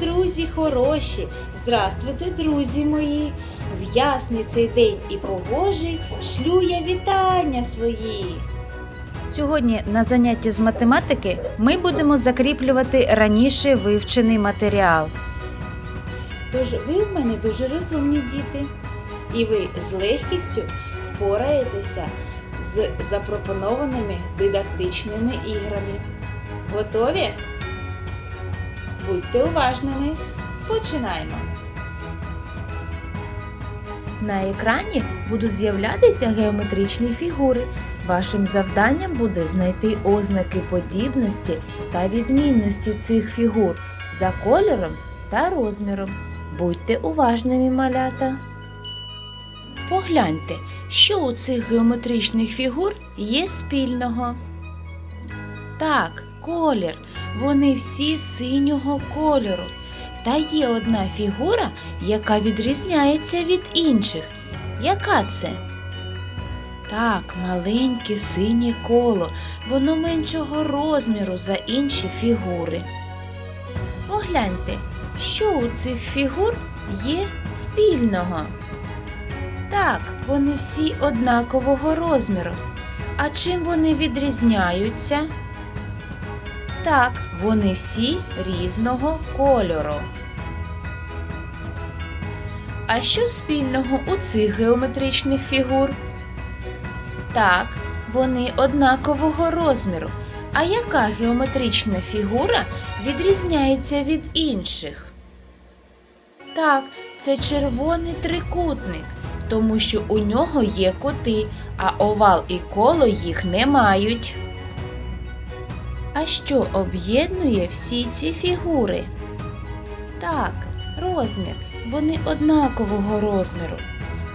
Друзі хороші! Здравствуйте, друзі мої! В ясний цей день і погожий шлю я вітання свої. Сьогодні на занятті з математики ми будемо закріплювати раніше вивчений матеріал. Тож ви в мене дуже розумні діти, і ви з легкістю впораєтеся з запропонованими дидактичними іграми. Готові? Будьте уважними. Починаємо. На екрані будуть з'являтися геометричні фігури. Вашим завданням буде знайти ознаки подібності та відмінності цих фігур за кольором та розміром. Будьте уважними, малята. Погляньте, що у цих геометричних фігур є спільного. Так, колір. Вони всі синього кольору. Та є одна фігура, яка відрізняється від інших. Яка це? Так, маленьке синє коло, воно меншого розміру за інші фігури. Погляньте, що у цих фігур є спільного. Так, вони всі однакового розміру. А чим вони відрізняються? Так, вони всі різного кольору. А що спільного у цих геометричних фігур? Так, вони однакового розміру. А яка геометрична фігура відрізняється від інших? Так, це червоний трикутник, тому що у нього є кути, а овал і коло їх не мають. А що об'єднує всі ці фігури? Так, розмір. Вони однакового розміру.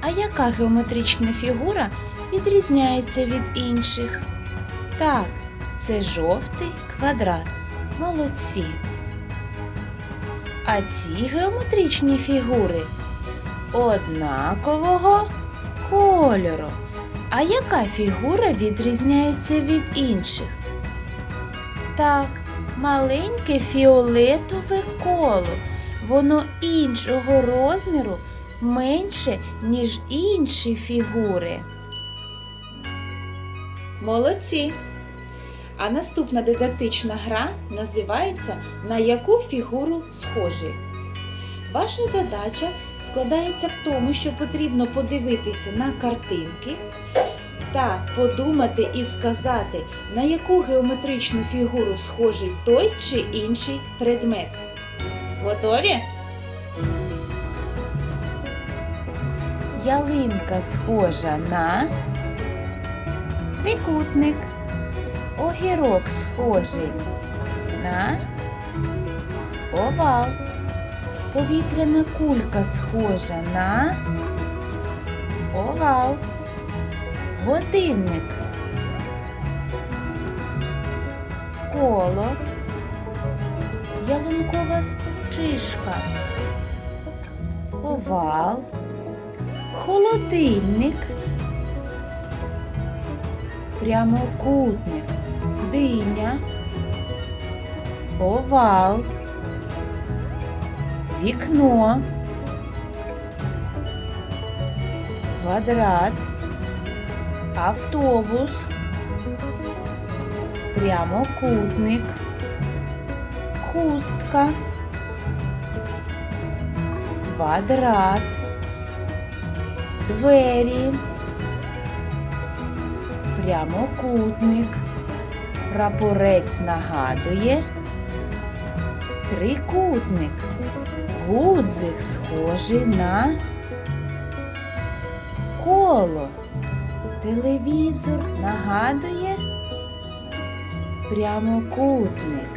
А яка геометрична фігура відрізняється від інших? Так, це жовтий квадрат. Молодці. А ці геометричні фігури однакового кольору. А яка фігура відрізняється від інших? Так, маленьке фіолетове коло. Воно іншого розміру менше, ніж інші фігури. Молодці! А наступна дидактична гра називається На яку фігуру схожий. Ваша задача складається в тому, що потрібно подивитися на картинки та подумати і сказати, на яку геометричну фігуру схожий той чи інший предмет. Готові? Ялинка схожа на трикутник. Огірок схожий на овал. Повітряна кулька схожа на овал. Годинник. Коло. Ялинкова шишка. Овал. Холодильник. Прямокутник. Диня. Овал. Вікно. Квадрат. Автобус. Прямокутник. Хустка. Квадрат. Двері. Прямокутник. Прапорець нагадує. Трикутник. Гудзик схожий на коло. Телевізор нагадує прямокутник.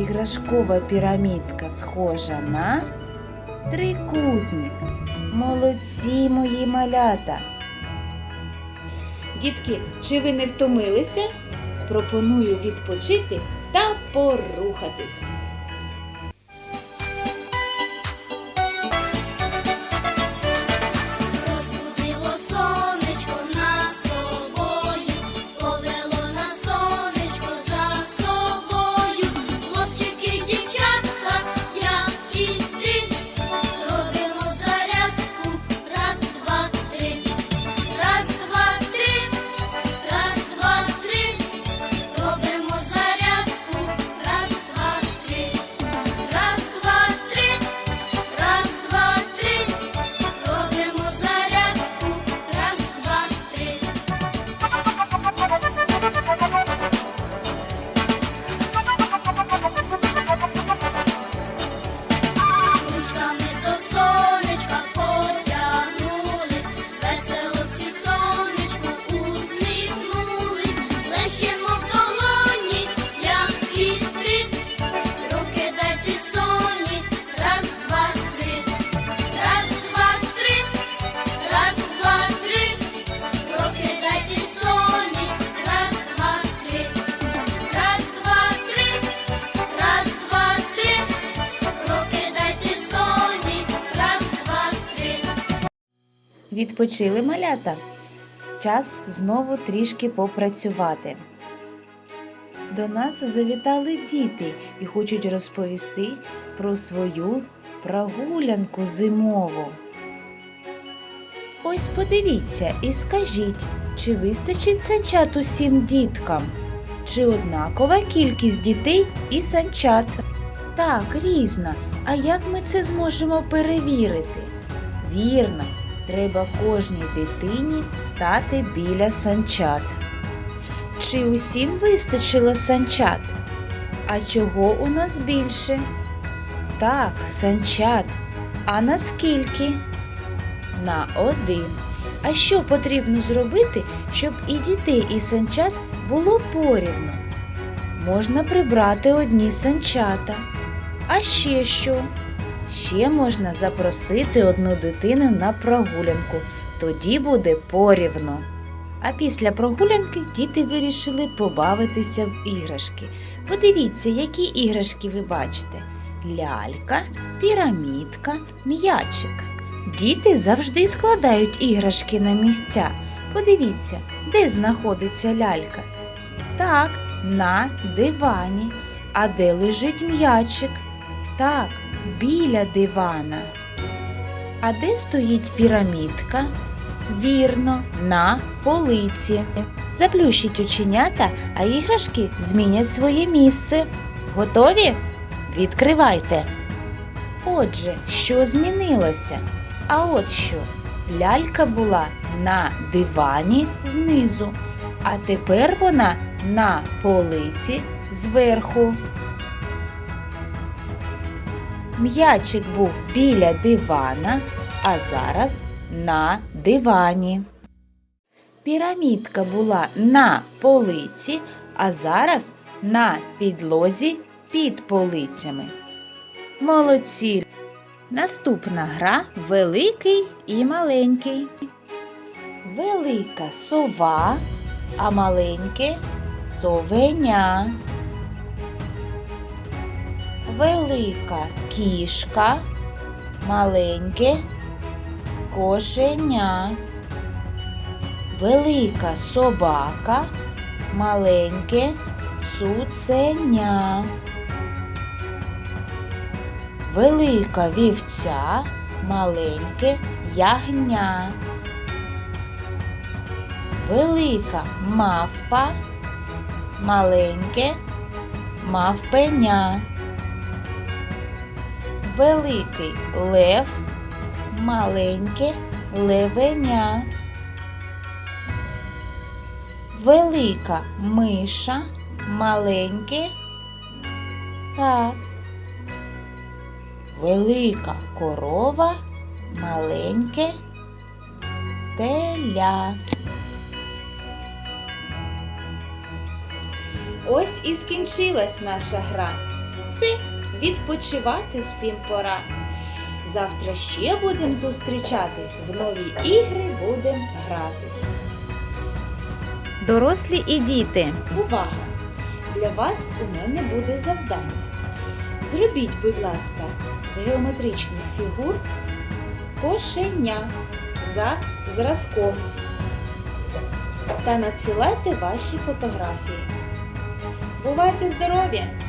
Іграшкова пірамідка схожа на трикутник. Молодці мої малята. Дітки, чи ви не втомилися? Пропоную відпочити та порухатись. Відпочили малята. Час знову трішки попрацювати. До нас завітали діти і хочуть розповісти про свою прогулянку зимову. Ось подивіться і скажіть, чи вистачить санчат усім діткам? Чи однакова кількість дітей і санчат? Так, різна. А як ми це зможемо перевірити? Вірно, треба кожній дитині стати біля санчат. Чи усім вистачило санчат? А чого у нас більше? Так, санчат. А наскільки? На один. А що потрібно зробити, щоб і дітей, і санчат було порівно? Можна прибрати одні санчата. А ще що? Ще можна запросити одну дитину на прогулянку, тоді буде порівно. А після прогулянки діти вирішили побавитися в іграшки. Подивіться, які іграшки ви бачите: лялька, пірамідка, м'ячик. Діти завжди складають іграшки на місця. Подивіться, де знаходиться лялька. Так, на дивані. А де лежить м'ячик? Так, біля дивана. А де стоїть пірамідка? Вірно, на полиці. Заплющіть оченята, а іграшки змінять своє місце. Готові? Відкривайте. Отже, що змінилося? А от що? Лялька була на дивані знизу, а тепер вона на полиці зверху. М'ячик був біля дивана, а зараз на дивані. Пірамідка була на полиці, а зараз на підлозі під полицями. Молодці! Наступна гра великий і маленький. Велика сова, а маленьке совеня. Велика кішка, маленьке кошеня. Велика собака, маленьке цуценя. Велика вівця, маленьке ягня. Велика мавпа, маленьке мавпеня. Великий лев, маленьке левеня. Велика миша, маленьке. Так. Велика корова, маленьке теля. Ось і скінчилась наша гра. Все, відпочивати всім пора. Завтра ще будемо зустрічатись, в нові ігри будемо гратись. Дорослі і діти. Увага! Для вас у мене буде завдання. Зробіть, будь ласка, з геометричних фігур кошеня за зразком та надсилайте ваші фотографії. Бувайте здорові!